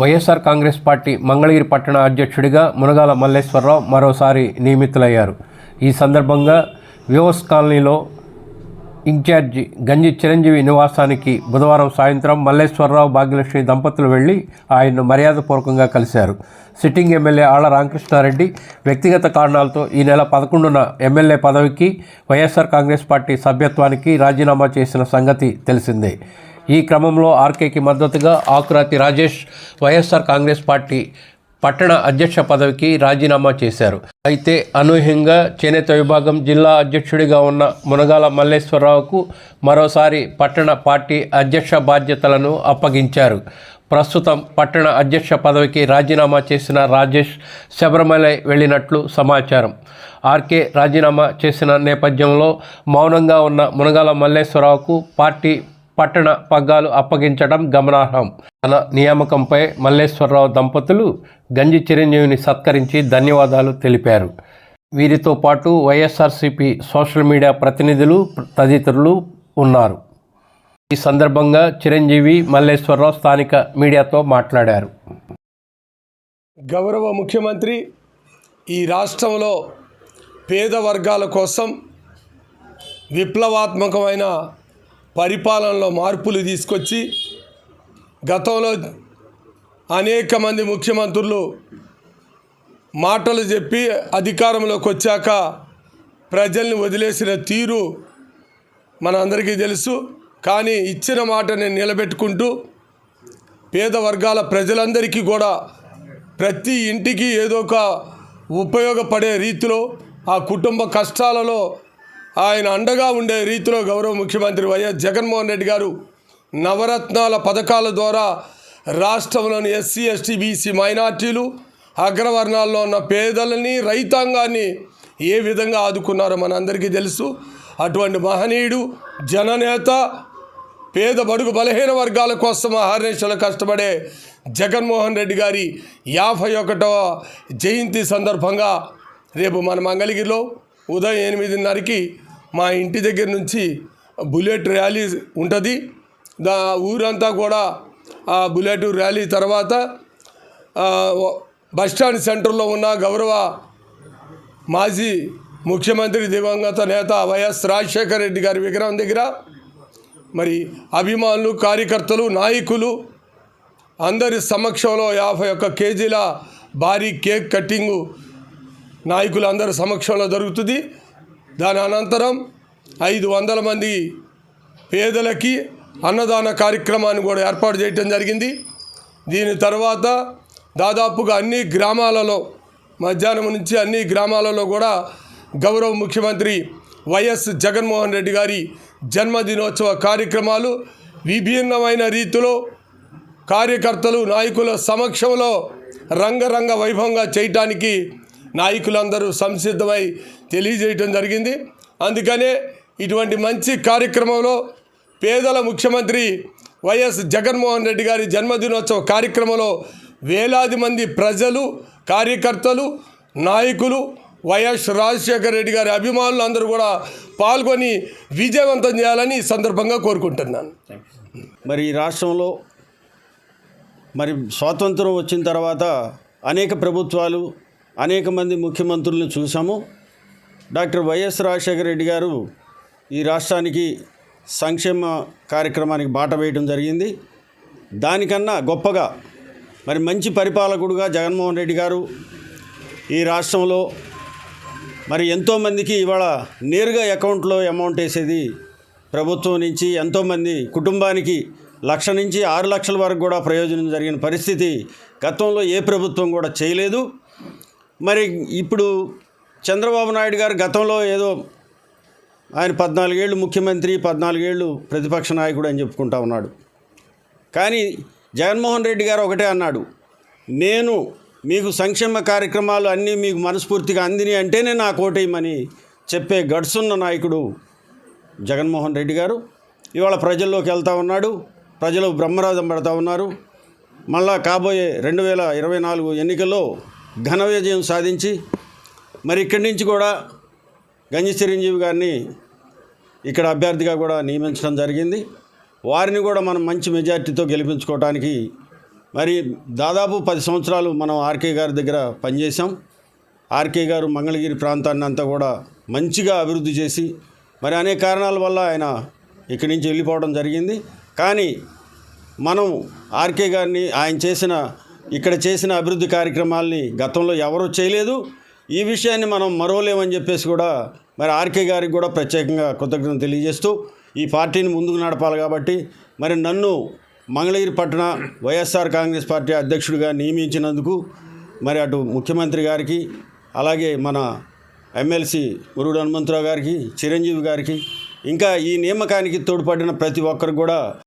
YSR Congress party Mangalagiri పట్టణ అధ్యక్షుడిగా మునగాల మల్లేశ్వరరావు మరోసారి నియమితులయ్యారు. ఈ సందర్భంగా వివోస్ కాలనీలో ఇన్ఛార్జి గంజి చిరంజీవి నివాసానికి బుధవారం సాయంత్రం మల్లేశ్వరరావు భాగ్యలక్ష్మి దంపతులు వెళ్ళి ఆయన్ను మర్యాదపూర్వకంగా కలిశారు. సిట్టింగ్ ఎమ్మెల్యే ఆళ్ళ రామకృష్ణారెడ్డి వ్యక్తిగత కారణాలతో ఈ నెల పదకొండున ఎమ్మెల్యే పదవికి వైఎస్ఆర్ కాంగ్రెస్ పార్టీ సభ్యత్వానికి రాజీనామా చేసిన సంగతి తెలిసిందే. ఈ క్రమంలో ఆర్కేకి మద్దతుగా Akurathi Rajesh YSR Congress party పట్టణ అధ్యక్ష పదవికి రాజీనామా చేశారు. అయితే అనూహ్యంగా చేనేత విభాగం జిల్లా అధ్యక్షుడిగా ఉన్న మునగాల మల్లేశ్వరరావుకు మరోసారి పట్టణ పార్టీ అధ్యక్ష బాధ్యతలను అప్పగించారు. ప్రస్తుతం పట్టణ అధ్యక్ష పదవికి రాజీనామా చేసిన రాజేష్ శబరిమల వెళ్ళినట్లు సమాచారం. ఆర్కే రాజీనామా చేసిన నేపథ్యంలో మౌనంగా ఉన్న మునగాల మల్లేశ్వరరావుకు పార్టీ పట్టణ పగ్గాలు అప్పగించడం గమనార్హం. తన నియామకంపై మల్లేశ్వరరావు దంపతులు గంజి చిరంజీవిని సత్కరించి ధన్యవాదాలు తెలిపారు. వీరితో పాటు వైఎస్ఆర్సీపీ సోషల్ మీడియా ప్రతినిధులు తదితరులు ఉన్నారు. ఈ సందర్భంగా చిరంజీవి మల్లేశ్వరరావు స్థానిక మీడియాతో మాట్లాడారు. గౌరవ ముఖ్యమంత్రి ఈ రాష్ట్రంలో పేద వర్గాల కోసం విప్లవాత్మకమైన పరిపాలనలో మార్పులు తీసుకొచ్చి గతంలో అనేక మంది ముఖ్యమంత్రులు మాటలు చెప్పి అధికారంలోకి వచ్చాక ప్రజల్ని వదిలేసిన తీరు మనందరికీ తెలుసు. కానీ ఇచ్చిన మాటని నిలబెట్టుకుంటూ పేద వర్గాల ప్రజలందరికీ కూడా ప్రతి ఇంటికి ఏదో ఒక ఉపయోగపడే రీతిలో ఆ కుటుంబ కష్టాలలో ఆయన అండగా ఉండే రీతిలో గౌరవ ముఖ్యమంత్రి వైఎస్ జగన్మోహన్ రెడ్డి గారు నవరత్నాల పథకాల ద్వారా రాష్ట్రంలోని ఎస్సీ ఎస్టీ బీసీ మైనార్టీలు అగ్రవర్ణాల్లో ఉన్న పేదలని రైతాంగాన్ని ఏ విధంగా ఆదుకున్నారో మనందరికీ తెలుసు. అటువంటి మహనీయుడు జననేత పేద బడుగు బలహీన వర్గాల కోసం ఆహర్నిశలు కష్టపడే జగన్మోహన్ రెడ్డి గారి యాభై ఒకటవ జయంతి సందర్భంగా రేపు మన మంగళగిరిలో ఉదయం ఎనిమిదిన్నరకి మా ఇంటి దగ్గర నుంచి బుల్లెట్ ర్యాలీ ఉంటుంది. దా ఊరంతా కూడా ఆ బుల్లెట్ ర్యాలీ తర్వాత బస్టాండ్ సెంటర్లో ఉన్న గౌరవ మాజీ ముఖ్యమంత్రి దివంగత నేత వైఎస్ రాజశేఖర రెడ్డి గారి విగ్రహం దగ్గర మరి అభిమానులు కార్యకర్తలు నాయకులు అందరి సమక్షంలో యాభై ఒక్క కేజీల భారీ కేక్ కట్టింగు నాయకులు అందరి సమక్షంలో జరుగుతుంది. దాని అనంతరం ఐదు వందల మంది పేదలకి అన్నదాన కార్యక్రమాన్ని కూడా ఏర్పాటు చేయటం జరిగింది. దీని తర్వాత దాదాపుగా అన్ని గ్రామాలలో మధ్యాహ్నం నుంచి అన్ని గ్రామాలలో కూడా గౌరవ ముఖ్యమంత్రి వైఎస్ జగన్మోహన్ రెడ్డి గారి జన్మదినోత్సవ కార్యక్రమాలు విభిన్నమైన రీతిలో కార్యకర్తలు నాయకుల సమక్షంలో రంగరంగ వైభవంగా చేయటానికి నాయకులందరూ సంసిద్ధమై తెలియజేయటం జరిగింది. అందుకనే ఇటువంటి మంచి కార్యక్రమంలో పేదల ముఖ్యమంత్రి వైఎస్ జగన్మోహన్ రెడ్డి గారి జన్మదినోత్సవ కార్యక్రమంలో వేలాది మంది ప్రజలు కార్యకర్తలు నాయకులు వైఎస్ రాజశేఖర రెడ్డి గారి అభిమానులు అందరూ కూడా పాల్గొని విజయవంతం చేయాలని సందర్భంగా కోరుకుంటున్నాను. మరి ఈ రాష్ట్రంలో మరి స్వాతంత్రం వచ్చిన తర్వాత అనేక ప్రభుత్వాలు అనేక మంది ముఖ్యమంత్రులను చూసాము డాక్టర్ వైఎస్ రాజశేఖర రెడ్డి గారు ఈ రాష్ట్రానికి సంక్షేమ కార్యక్రమానికి బాట వేయడం జరిగింది. దానికన్నా గొప్పగా మరి మంచి పరిపాలకుడుగా జగన్మోహన్ రెడ్డి గారు ఈ రాష్ట్రంలో మరి ఎంతోమందికి ఇవాళ నేరుగా అకౌంట్లో అమౌంట్ వేసేది ప్రభుత్వం నుంచి ఎంతోమంది కుటుంబానికి లక్ష నుంచి ఆరు లక్షల వరకు కూడా ప్రయోజనం జరిగిన పరిస్థితి గతంలో ఏ ప్రభుత్వం కూడా చేయలేదు. మరి ఇప్పుడు చంద్రబాబు నాయుడు గారు గతంలో ఏదో ఆయన పద్నాలుగేళ్ళు ముఖ్యమంత్రి పద్నాలుగేళ్ళు ప్రతిపక్ష నాయకుడు అని చెప్పుకుంటా ఉన్నాడు. కానీ జగన్మోహన్ రెడ్డి గారు ఒకటే అన్నాడు నేను మీకు సంక్షేమ కార్యక్రమాలు అన్నీ మీకు మనస్ఫూర్తిగా అందిని అంటేనే నా కోటేయమని చెప్పే గడుసున్న నాయకుడు జగన్మోహన్ రెడ్డి గారు. ఇవాళ ప్రజల్లోకి వెళ్తూ ఉన్నాడు ప్రజలు బ్రహ్మరాజం పడతా ఉన్నారు. మళ్ళా కాబోయే రెండు వేల ఇరవై నాలుగు ఎన్నికల్లో ఘన విజయం సాధించి మరి ఇక్కడి నుంచి కూడా గంజి చిరంజీవి గారిని ఇక్కడ అభ్యర్థిగా కూడా నియమించడం జరిగింది. వారిని కూడా మనం మంచి మెజార్టీతో గెలిపించుకోవడానికి మరి దాదాపు పది సంవత్సరాలు మనం ఆర్కే గారి దగ్గర పనిచేసాం ఆర్కే గారు మంగళగిరి ప్రాంతాన్ని అంతా కూడా మంచిగా అభివృద్ధి చేసి మరి అనేక కారణాల వల్ల ఆయన ఇక్కడి నుంచి వెళ్ళిపోవడం జరిగింది. కానీ మనం ఆర్కే గారిని ఆయన చేసిన ఇక్కడ చేసిన అభివృద్ధి కార్యక్రమాల్ని గతంలో ఎవరూ చేయలేదు. ఈ విషయాన్ని మనం మరోలేమని చెప్పేసి కూడా మరి ఆర్కే గారికి కూడా ప్రత్యేకంగా కృతజ్ఞత తెలియజేస్తూ ఈ పార్టీని ముందుకు నడపాలి కాబట్టి మరి నన్ను మంగళగిరి పట్టణ వైఎస్ఆర్ కాంగ్రెస్ పార్టీ అధ్యక్షుడిగా నియమించినందుకు మరి అటు ముఖ్యమంత్రి గారికి అలాగే మన ఎమ్మెల్సీ మురుడు హనుమంతరావు గారికి చిరంజీవి గారికి ఇంకా ఈ నియామకానికి తోడ్పడిన ప్రతి ఒక్కరికి కూడా